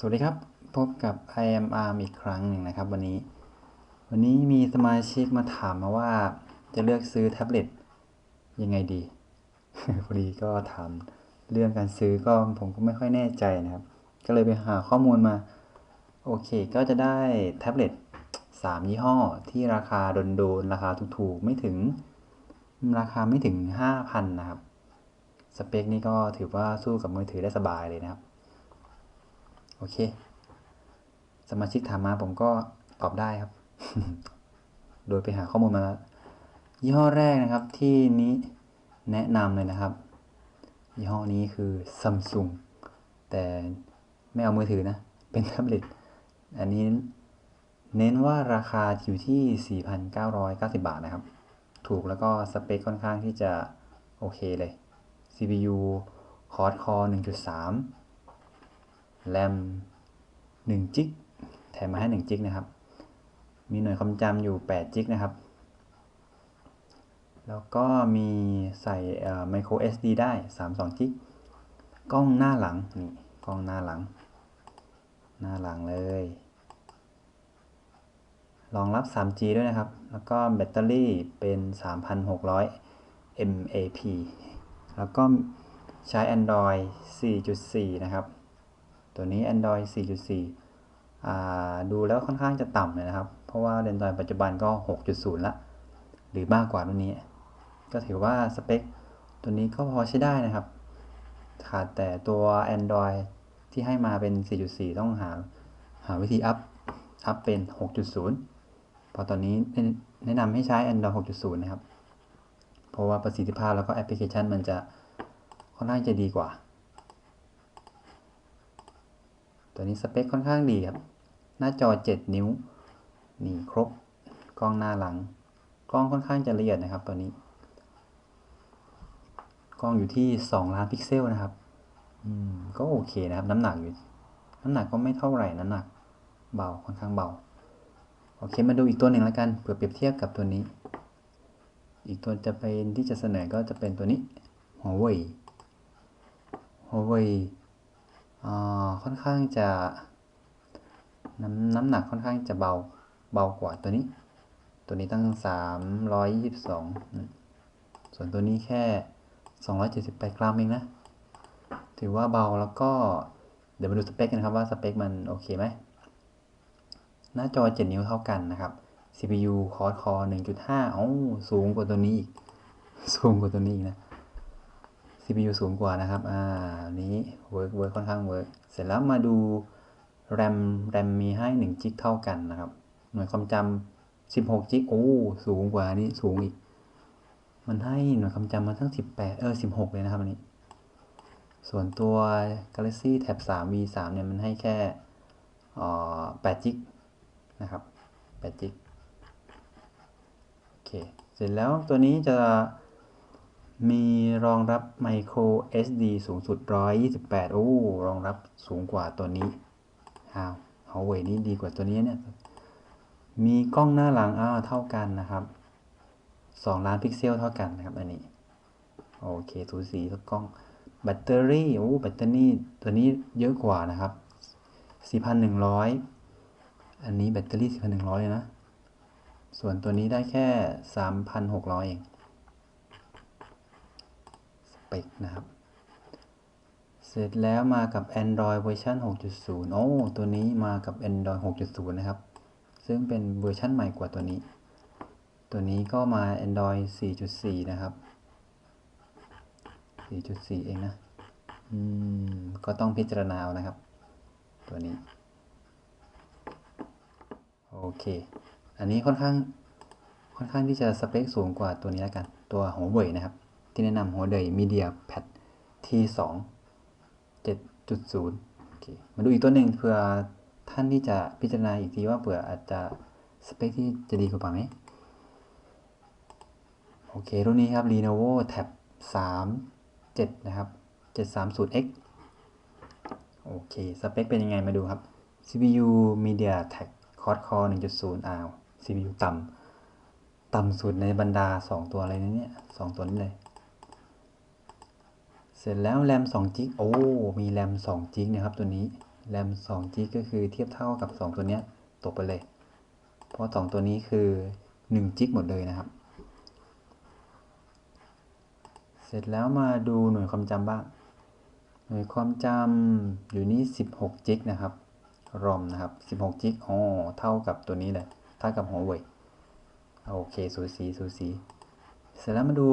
สวัสดีครับ พบกับ IMR อีกครั้งหนึ่งนะครับ วันนี้ วันนี้มีสมาชิกมาถามมาว่าจะเลือกซื้อแท็บเล็ตยังไงดีพอดีก็ถามเรื่องการซื้อก็ผมก็ไม่ค่อยแน่ใจนะครับ ก็เลยไปหาข้อมูลมา โอเค ก็จะได้แท็บเล็ต3 ยี่ห้อที่ราคาโดนๆราคาถูกๆ ไม่ถึง ราคาไม่ถึง 5,000 นะครับ สเปคนี้ก็ถือว่าสู้กับมือถือได้สบายเลยนะครับ โอเค สมาชิกถามมาผมก็ตอบได้ครับ โดยไปหาข้อมูลมาแล้วยี่ห้อแรกนะครับที่นี้แนะนำเลยนะครับ ยี่ห้อนี้คือ Samsung แต่ไม่เอามือถือนะ เป็นแท็บเล็ตอันนี้เน้นว่าราคาอยู่ที่ 4,990 บาทนะครับ ถูกแล้วก็สเปคค่อนข้างที่จะโอเคเลย CPU Quad Core 1.3 แรม1จิกแถมมาให้1จิกนะครับ มีหน่วยความจำอยู่8จิกนะครับ แล้วก็มีใส่ micro SD ได้32จิกกล้องหน้าหลังนี่กล้องหน้าหลัง หน้าหลังเลยรองรับ 3G ด้วยนะครับ แล้วก็แบตเตอรี่เป็น 3,600 mAh แล้วก็ใช้ Android 4.4 นะครับ ตัวนี้ Android 4.4 ดูแล้วค่อนข้างจะต่ำเลยนะครับ เพราะว่า Android ปัจจุบันก็ 6.0 ละ หรือมากกว่าตัวนี้ ก็ถือว่าสเปคตัวนี้ก็พอใช้ได้นะครับ ขาดแต่ตัว Android ที่ให้มาเป็น 4.4 ต้องหาหาวิธีอัพอัพเป็น 6.0พราะตอนนี้แนะนำให้ใช้ Android 6.0 นะครับ เพราะว่าประสิทธิภาพแล้วก็แอปพลิเคชันมันจะค่อนข้างจะดีกว่า ตัวนี้สเปคค่อนข้างดีครับ หน้าจอ 7 นิ้ว นี่ครบ กล้องหน้าหลัง กล้องค่อนข้างจะละเอียดนะครับตัวนี้ กล้องอยู่ที่ 2 ล้านพิกเซลนะครับ อืม ก็โอเคนะครับ น้ำหนักอยู่ น้ำหนักก็ไม่เท่าไหร่น้ำหนัก เบา ค่อนข้างเบา โอเค มาดูอีกตัวหนึ่งแล้วกัน เผื่อเปรียบเทียบกับตัวนี้ อีกตัวจะเป็นที่จะเสนอก็จะเป็นตัวนี้ Huawei Huawei อ่า ค่อนข้างจะน้ำน้ำหนักค่อนข้างจะเบาเบากว่าตัวนี้ ตัวนี้ตั้ง 322 ส่วนตัวนี้แค่ 278 กรัมเองนะ ถือว่าเบาแล้วก็เดี๋ยวมาดูสเปคกันครับว่าสเปคมันโอเคไหม หน้าจอ 7 นิ้วเท่ากันนะครับ CPU Quad Core 1.5 อ้าสูงกว่าตัวนี้อีก สูงกว่าตัวนี้อีกนะ CPU สูงกว่านะครับ อ่า นี้เวิร์กเวิร์กค่อนข้างเวิร์กเสร็จแล้วมาดู RAM RAM มีให้1จิกเท่ากันนะครับ หน่วยความจำ16จิกโอ้ สูงกว่านี้ สูงอีก มันให้หน่วยความจำมาทั้ง 18 เออ 16 เลยนะครับอันนี้ ส่วนตัว Galaxy Tab 3 V3 เนี่ย มันให้แค่อ่อ8จิกนะครับ8จิกโอเค เสร็จแล้วตัวนี้จะ มีรองรับ micro SD สูงสุด 128 โอ้ รองรับสูงกว่าตัวนี้อ้าว Huawei นี่ดีกว่าตัวนี้เนี่ย มีกล้องหน้าหลังอ้าวเท่ากันนะครับ 2 ล้านพิกเซลเท่ากันนะครับ อันนี้ โอเคสูสีทุกกล้อง แบตเตอรี่โอ้แบตเตอรี่ตัวนี้เยอะกว่านะครับ 4,100 อันนี้แบตเตอรี่ 4,100เลยนะ ส่วนตัวนี้ได้แค่ 3,600 เอง เปคนะครับ เสร็จแล้วมากับ Android เวอร์ชัน6.0 โอ้ ตัวนี้มากับ Android 6.0 นะครับ ซึ่งเป็นเวอร์ชันใหม่กว่าตัวนี้ ตัวนี้ก็มา Android 4.4 นะครับ 4.4 เองนะ อืม ก็ต้องพิจารณาเอานะครับ ตัวนี้ โอเค อันนี้ค่อนข้างค่อนข้างที่จะสเปคสูงกว่าตัวนี้แล้วกัน ตัว Huawei นะครับ ที่แนะนำ Huawei Media Pad T2 7.0โอเคมาดูอีกตัวหนึ่งเผื่อท่านที่จะพิจารณาอีกทีว่าเผื่ออาจจะสเปคที่จะดีกว่าไหมโอเค รุ่นนี้ครับ Lenovo Tab 3 7 นะครับ 730X โอเค สเปคเป็นยังไงมาดูครับ CPU MediaTek Quad Core 1.0 R CPU ต่ำ ต่ำสุดในบรรดา 2 ตัวอะไรนะเนี่ย 2 ตัวนี้เลย ร็จแล้วแรม2จิกโอ้ มีแรม2จิกนะครับตัวนี้แรม2 g ก็คือเทียบเท่ากับ 2 ตัวเนี้ยตกไปเลย เพราะ 2 ตัวนี้คือ1 g หมดเลยนะครับ เสร็จแล้วมาดูหน่วยความจำบ้าง หน่วยความจำอยู่นี่ 16 g นะครับ ROM นะครับ16 g อ๋อเท่ากับตัวนี้เลยเท่ากับหัวเว่ยโอเคสูสีสูสีเสร็จแล้วมาดู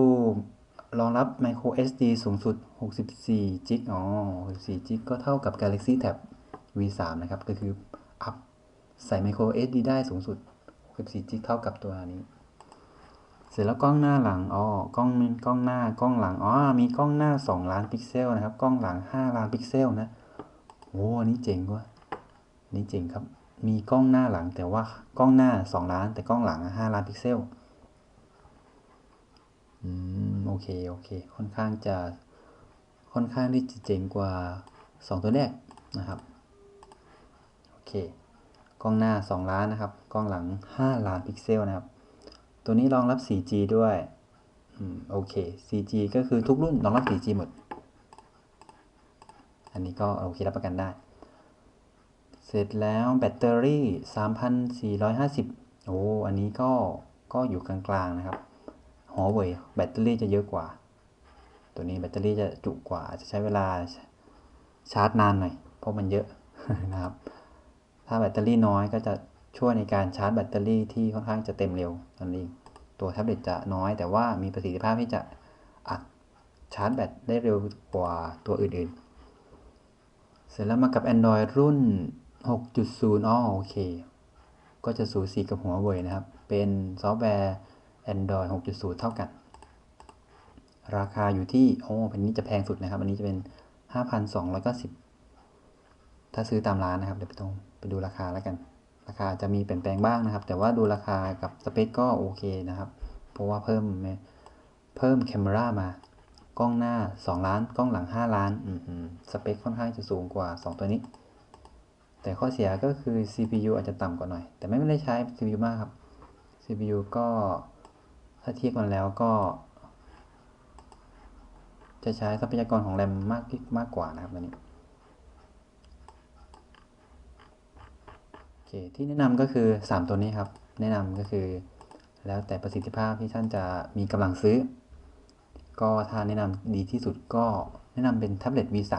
รองรับ micro SD สูงสุด 64 g อ๋อ64 g ก็เท่ากับ Galaxy Tab V3 นะครับ ก็คือ อัพ ใส่ micro SD ได้สูงสุด 64 g เท่ากับตัวนี้ เสร็จแล้วกล้องหน้าหลัง อ๋อ กล้องกล้องหน้ากล้องหลัง อ๋อ มีกล้องหน้า 2 ล้านพิกเซลนะครับ กล้องหลัง 5 ล้านพิกเซลนะโอ้นนี้เจ๋งว่ะนี่เจ๋งครับ มีกล้องหน้าหลังแต่ว่ากล้องหน้า 2 ล้าน แต่กล้องหลัง 5 ล้านพิกเซล อืม เค โอเค ค่อนข้างจะค่อนข้างที่จะเจ๋งกว่า 2 ตัวแรกนะครับ โอเค กล้องหน้า 2 ล้านนะครับ กล้องหลัง 5 ล้านพิกเซลนะครับ ตัวนี้รองรับ 4G ด้วยอืมโอเค 4G ก็คือทุกรุ่นรองรับ 4G หมด อันนี้ก็โอเครับประกันได้ เสร็จแล้วแบตเตอรี่ 3,450 โอ้ อันนี้ก็ก็อยู่กลางๆนะครับ หัวเว่ยแบตเตอรี่จะเยอะกว่า ตัวนี้แบตเตอรี่จะจุกว่าจะใช้เวลาชาร์จนานหน่อยเพราะมันเยอะนะครับ ถ้าแบตเตอรี่น้อยก็จะช่วยในการชาร์จแบตเตอรี่ที่ค่อนข้างจะเต็มเร็วนั่นเองตัวแท็บเล็ตจะน้อยแต่ว่ามีประสิทธิภาพที่จะอัดชาร์จแบตได้เร็วกว่าตัวอื่นๆ เสร็จแล้วมากับ Android รุ่น 6.0อ๋อโอเค ก็จะสูสีกับหัวเว่ยนะครับ เป็นซอฟต์แวร์ Android 6.0 เท่ากัน ราคาอยู่ที่ โอ้เป็นนี้จะแพงสุดนะครับ อันนี้จะเป็น 5,290 ถ้าซื้อตามร้านนะครับ เดี๋ยวไปตรงไปดูราคาแล้วกัน ราคาจะมีเปลี่ยนแปลงบ้างนะครับ แต่ว่าดูราคากับสเปคก็โอเคนะครับ เพราะว่าเพิ่มเพิ่มแคมรามา กล้องหน้า 2 ล้าน กล้องหลัง 5 ล้าน สเปคค่อนข้างจะสูงกว่า 2 ตัวนี้ แต่ข้อเสียก็คือ CPU อาจจะต่ำกว่าหน่อย แต่ไม่ได้ใช้ CPU มากครับ CPU ก็ ถ้าเทียบกันแล้วก็ จะใช้ทรัพยากรของแรมมากมากกว่านะครับตัวนี้โอเคที่แนะนำก็คือ 3 ตัวนี้ครับ แนะนำก็คือ แล้วแต่ประสิทธิภาพที่ท่านจะมีกำลังซื้อ ก็ถ้าแนะนำดีที่สุดก็แนะนำเป็นแท็บเล็ต V3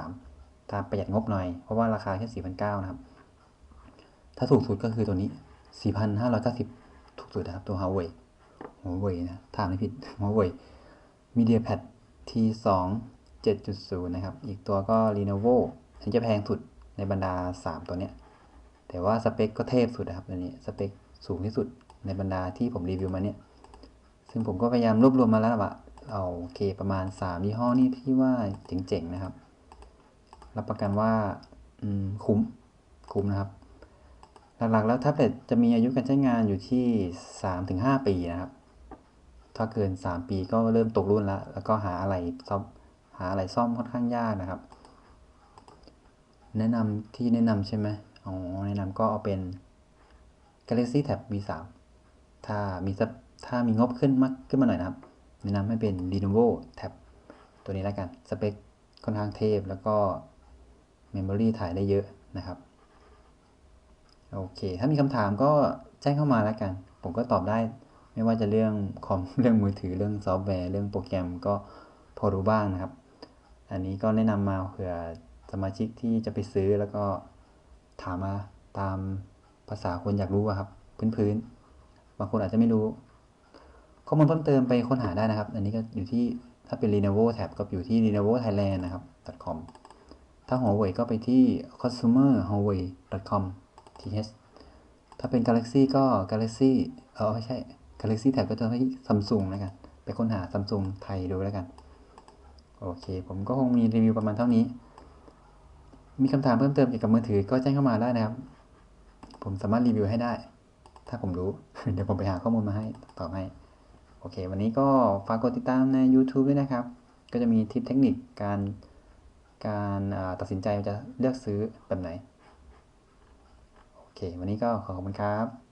ถ้าประหยัดงบหน่อย เพราะว่าราคาแค่ 4,900 นะครับ ถ้าถูกสุดก็คือตัวนี้ 4,590 ถูกสุดนะครับ ตัว Huawei หัวเว่ยนะถามไม่ผิดหัวเว่ย MediaPad T2 7.0 นะครับ อีกตัวก็ Lenovo อันจะแพงสุดในบรรดา 3 ตัวเนี้ย แต่ว่าสเปคก็เทพสุดนะครับอันนี้สเปคสูงที่สุดในบรรดาที่ผมรีวิวมาเนี่ย ซึ่งผมก็พยายามรวบรวมมาแล้วว่าเอาโอเคประมาณ 3 ยี่ห้อนี่ที่ว่าเจ๋งๆนะครับ รับประกันว่าคุ้มคุ้มนะครับ หลักๆแล้วแท็บเล็ตจะมีอายุการใช้งานอยู่ที่ 3-5 ปีนะครับ ถ้าเกิน 3 ปีก็เริ่มตกรุ่นแล้ว แล้วก็หาอะไรซ่อมหาอะไรซ่อมค่อนข้างยากนะครับ แนะนำที่แนะนำใช่ไหมอ๋อแนะนำก็เอาเป็น Galaxy Tab V3 ถ้ามีถ้ามีงบขึ้นมากขึ้นมาหน่อยนะครับ แนะนำให้เป็น Lenovo Tab ตัวนี้แล้วกัน สเปคค่อนข้างเทพแล้วก็ Memory ถ่ายได้เยอะนะครับโอเค ถ้ามีคำถามก็แจ้งเข้ามาแล้วกัน ผมก็ตอบได้ ไม่ว่าจะเรื่องคอมเรื่องมือถือเรื่องซอฟต์แวร์เรื่องโปรแกรมก็พอรู้บ้างนะครับ อันนี้ก็แนะนำมาเผื่อสมาชิกที่จะไปซื้อแล้วก็ถามมาตามภาษาคนอยากรู้ครับ พื้นๆ บางคนอาจจะไม่รู้ ข้อมูลเพิ่มเติมไปค้นหาได้นะครับ อันนี้ก็อยู่ที่ถ้าเป็น Lenovo Tab ก็อยู่ที่ lenovo thailand นะครับ .com ถ้า Huawei ก็ไปที่ consumer huawei com th ถ้าเป็น Galaxy ก็ Galaxy เออไม่ใช่ Galaxy Tab ก็จะให้ Samsung แล้วกัน ไปค้นหา Samsung ไทยดูแล้วกัน โอเค ผมก็คงมีรีวิวประมาณเท่านี้ มีคำถามเพิ่มเติมเกี่ยวกับมือถือก็แจ้งเข้ามาได้นะครับ ผมสามารถรีวิวให้ได้ ถ้าผมรู้ เดี๋ยวผมไปหาข้อมูลมาให้ตอบให้ โอเค วันนี้ก็ฝากกดติดตามใน YouTube ด้วยนะครับ ก็จะมีทิปเทคนิคการการตัดสินใจจะเลือกซื้อแบบไหน โอเค วันนี้ก็ขอขอบคุณครับ